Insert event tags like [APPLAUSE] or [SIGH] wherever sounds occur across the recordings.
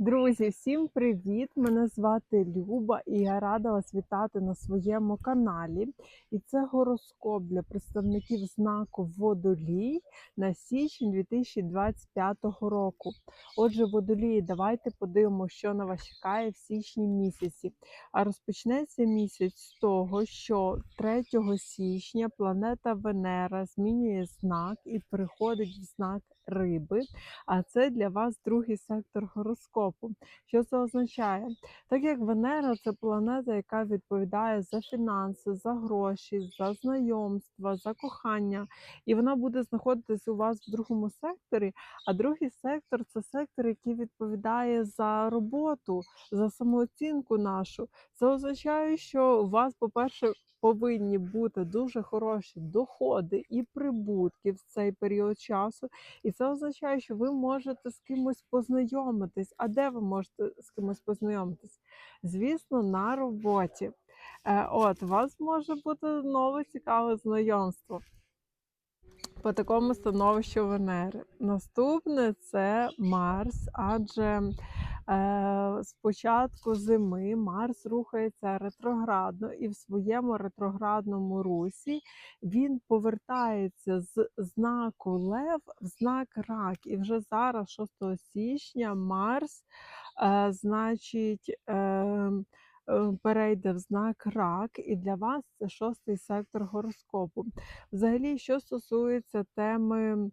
Друзі, всім привіт! Мене звати Люба і я рада вас вітати на своєму каналі. І це гороскоп для представників знаку Водолій на січень 2025 року. Отже, водолії, давайте подивимося, що на вас чекає в січні місяці. А розпочнеться місяць з того, що 3 січня планета Венера змінює знак і переходить в знак риби. А це для вас другий сектор гороскопу. Що це означає? Так як Венера це планета, яка відповідає за фінанси, за гроші, за знайомства, за кохання, і вона буде знаходитись у вас в другому секторі. А другий сектор це сектор, який відповідає за роботу, за самооцінку нашу. Це означає, що у вас, по-перше, повинні бути дуже хороші доходи і прибутки в цей період часу. І це означає, що ви можете з кимось познайомитись. А де ви можете з кимось познайомитись? Звісно, на роботі. Е, От, у вас може бути нове цікаве знайомство по такому становищу Венери. Наступне це Марс, адже з початку зими Марс рухається ретроградно, і в своєму ретроградному русі він повертається з знаку Лев в знак Рак. І вже зараз, 6 січня, Марс, е, значить, е, е, перейде в знак Рак, і для вас це шостий сектор гороскопу. Взагалі, що стосується теми е,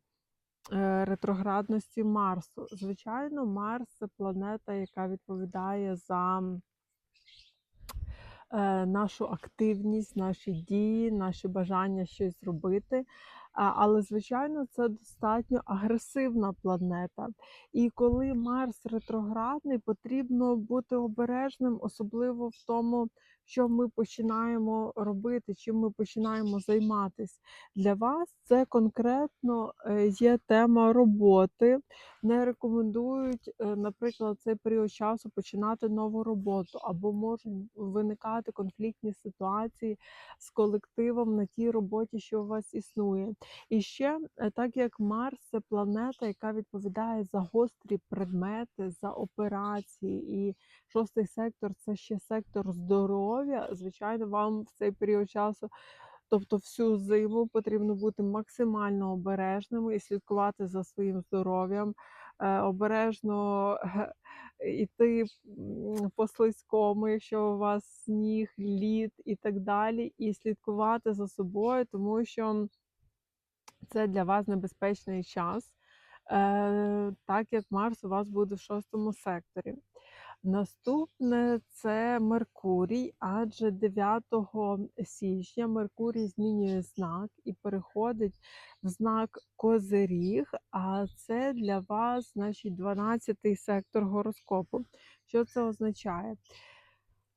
ретроградності Марсу, звичайно, Марс це планета, яка відповідає за е, нашу активність, наші дії, наші бажання щось зробити. Але, звичайно, це достатньо агресивна планета. І коли Марс ретроградний, потрібно бути обережним, особливо в тому, що ми починаємо робити, чим ми починаємо займатися. Для вас це конкретно е, є тема роботи. Не рекомендують, е, наприклад, цей період часу починати нову роботу, або можуть виникати конфліктні ситуації з колективом на тій роботі, що у вас існує. І ще, е, так як Марс це планета, яка відповідає за гострі предмети, за операції, і шостий сектор це ще сектор здоров'я. Звичайно, вам в цей період часу. Тобто всю зиму потрібно бути максимально обережними і слідкувати за своїм здоров'ям, е, обережно йти по слизькому, якщо у вас сніг, лід і так далі, і слідкувати за собою, тому що це для вас небезпечний час, е, так як Марс у вас буде в шостому секторі. Наступне це Меркурій, адже 9 січня Меркурій змінює знак і переходить в знак Козиріг, а це для вас, значить, 12-й сектор гороскопу. Що це означає?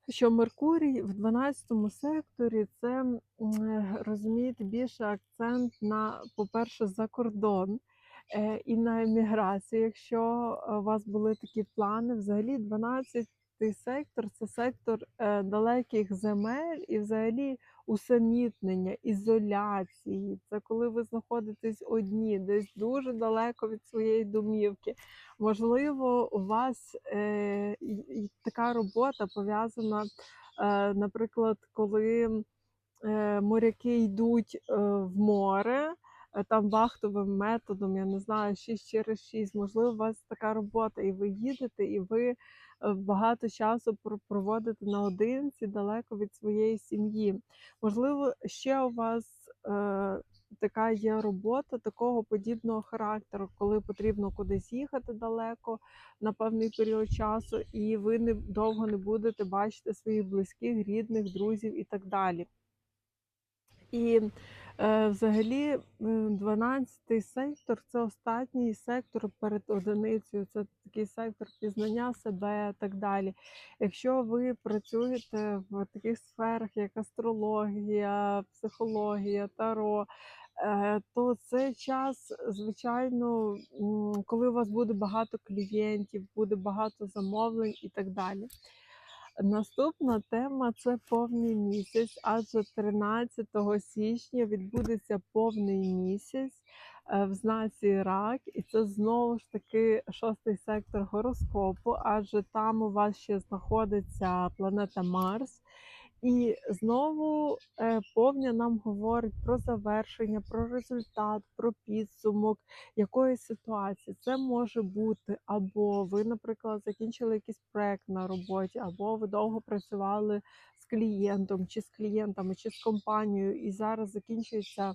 Що Меркурій в 12 секторі це розумієте більше акцент на, по-перше, за кордон. Е, і на еміграцію, якщо е, у вас були такі плани, взагалі 12-й сектор це сектор е, далеких земель і взагалі усамітнення, ізоляції. Це коли ви знаходитесь одні, десь дуже далеко від своєї домівки. Можливо, у вас е, така робота пов'язана, е, наприклад, коли е, моряки йдуть е, в море. Е, там вахтовим методом, я не знаю, 6 через 6, можливо, у вас така робота, і ви їдете, і ви багато часу проводите наодинці далеко від своєї сім'ї. Можливо, ще у вас е, така є робота такого подібного характеру, коли потрібно кудись їхати далеко на певний період часу, і ви не довго не будете бачити своїх близьких, рідних, друзів і так далі. І Е, взагалі, 12-й сектор це останній сектор перед одиницею, це такий сектор пізнання себе і так далі. Якщо ви працюєте в таких сферах, як астрологія, психологія, таро, е, то це час, звичайно, коли у вас буде багато клієнтів, буде багато замовлень і так далі. Наступна тема це повний місяць, адже 13 січня відбудеться повний місяць е, в знаці рак, і це знову ж таки шостий сектор гороскопу, адже там у вас ще знаходиться планета Марс. І знову е, повня нам говорить про завершення, про результат, про підсумок якоїсь ситуації. Це може бути або ви, наприклад, закінчили якийсь проект на роботі, або ви довго працювали клієнтом, чи з клієнтами, чи з компанією, і зараз закінчується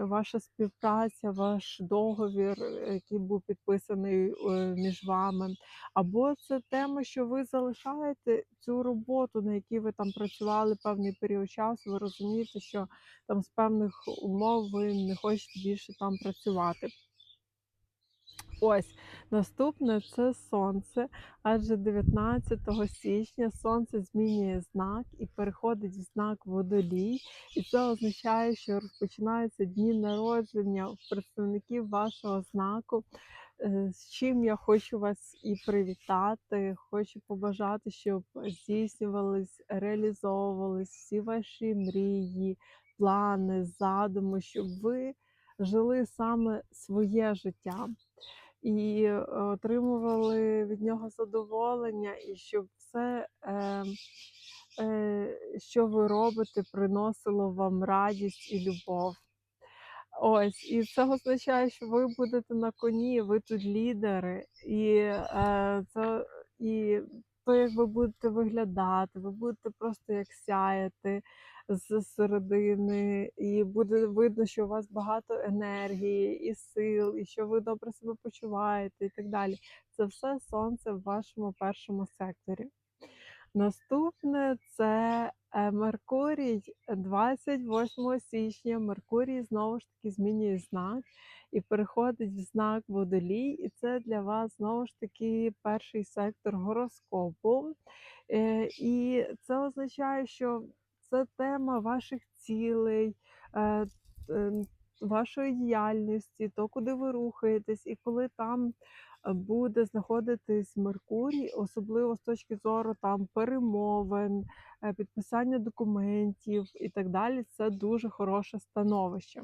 ваша співпраця, ваш договір, який був підписаний е, між вами. Або це тема, що ви залишаєте цю роботу, на якій ви там працювали певний період часу. Ви розумієте, що там з певних умов ви не хочете більше там працювати. Ось наступне це сонце, адже 19 січня сонце змінює знак і переходить в знак водолій, і це означає, що розпочинаються дні народження представників вашого знаку. Е, З чим я хочу вас і привітати. Хочу побажати, щоб здійснювались, реалізовувались всі ваші мрії, плани, задуми, щоб ви жили саме своє життя і е, отримували від нього задоволення, і щоб все, е, е, що ви робите, приносило вам радість і любов. Ось, і це означає, що ви будете на коні, ви тут лідери, і е, це і то, як ви будете виглядати, ви будете просто як сяяти з середини, і буде видно, що у вас багато енергії і сил, і що ви добре себе почуваєте, і так далі. Це все сонце в вашому першому секторі. Наступне це е, Меркурій 28 січня. Меркурій знову ж таки змінює знак і переходить в знак водолій. І це для вас знову ж таки перший сектор гороскопу. Е, І це означає, що це тема ваших цілей. е, е, Вашої діяльності, то куди ви рухаєтесь, і коли там е, буде знаходитись Меркурій, особливо з точки зору там перемовин, е, підписання документів і так далі, це дуже хороше становище.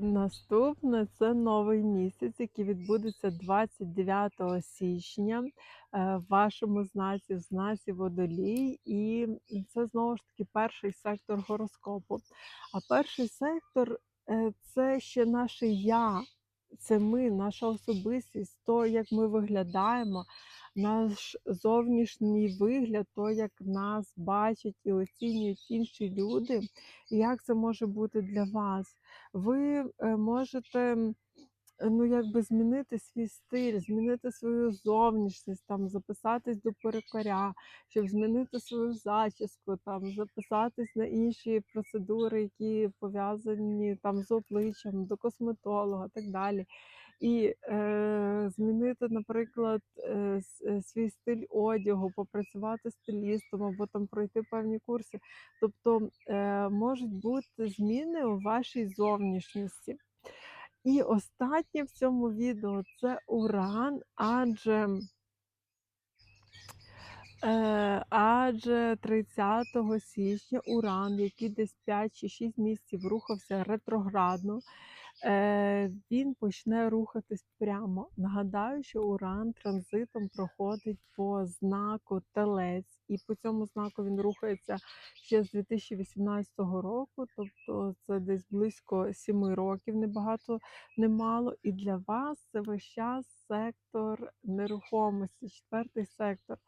Наступне це новий місяць, який відбудеться 29 січня е, в вашому знаці, в знаці водолій, і це знову ж таки перший сектор гороскопу. А перший сектор е, це ще наше я, це ми, наша особистість, то, як ми виглядаємо, наш зовнішній вигляд, то, як нас бачать і оцінюють інші люди, як це може бути для вас. Ви е, можете ну, якби змінити свій стиль, змінити свою зовнішність, там, записатись до перукаря, щоб змінити свою зачіску, там, записатись на інші процедури, які пов'язані там, з обличчям, до косметолога так далі. І е, змінити, наприклад, е, е, свій стиль одягу, попрацювати стилістом або там пройти певні курси. Тобто е, можуть бути зміни у вашій зовнішності. І останнє в цьому відео це уран, адже, е, адже 30 січня уран, який десь 5 чи 6 місяців рухався ретроградно, він почне рухатись прямо. Нагадаю, що уран транзитом проходить по знаку Телець, і по цьому знаку він рухається ще з 2018 року, тобто це десь близько 7 років, небагато немало. І для вас це весь час сектор нерухомості, четвертий сектор.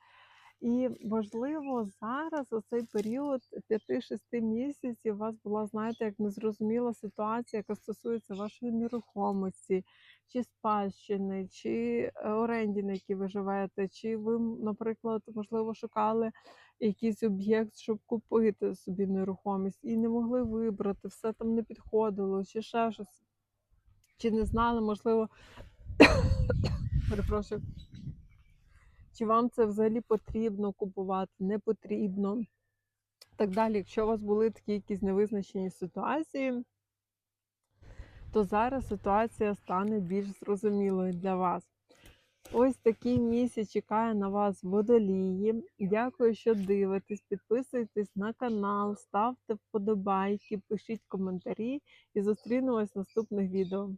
І важливо зараз, у цей період 5-6 місяців, у вас була, знаєте, як незрозуміла ситуація, яка стосується вашої нерухомості, чи спадщини, чи е, оренді, на якій ви живете, чи ви, наприклад, можливо, шукали якийсь об'єкт, щоб купити собі нерухомість, і не могли вибрати, все там не підходило, чи ще щось, чи не знали, можливо, [COUGHS] перепрошую. Чи вам це взагалі потрібно купувати, не потрібно? Так далі, якщо у вас були такі якісь невизначені ситуації, то зараз ситуація стане більш зрозумілою для вас. Ось такий місяць чекає на вас водолії. Дякую, що дивитесь. Підписуйтесь на канал, ставте вподобайки, пишіть коментарі і зустрінемось в наступних відео.